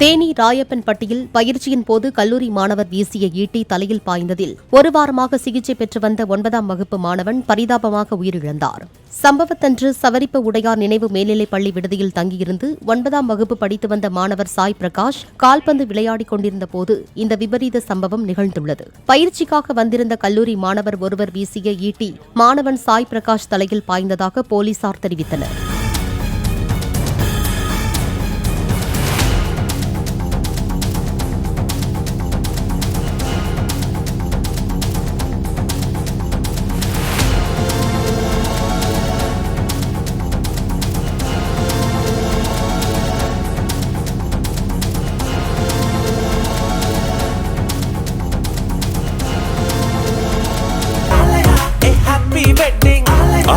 தேனி ராயப்பன்பட்டியில் பயிற்சியின் போது கல்லூரி மாணவர் வீசிய ஈட்டி தலையில் பாய்ந்ததில் ஒரு வாரமாக சிகிச்சை பெற்று வந்த ஒன்பதாம் வகுப்பு மாணவன் பரிதாபமாக உயிரிழந்தார். சம்பவத்தன்று சவரிப்பு உடையார் நினைவு மேல்நிலைப் பள்ளி விடுதியில் தங்கியிருந்து ஒன்பதாம் வகுப்பு படித்து வந்த மாணவர் சாய் பிரகாஷ் கால்பந்து விளையாடிக் கொண்டிருந்த போது இந்த விபரீத சம்பவம் நிகழ்ந்துள்ளது. பயிற்சிக்காக வந்திருந்த கல்லூரி மாணவர் ஒருவர் வீசிய ஈட்டி மாணவன் சாய் பிரகாஷ் தலையில் பாய்ந்ததாக போலீசார் தெரிவித்தனர்.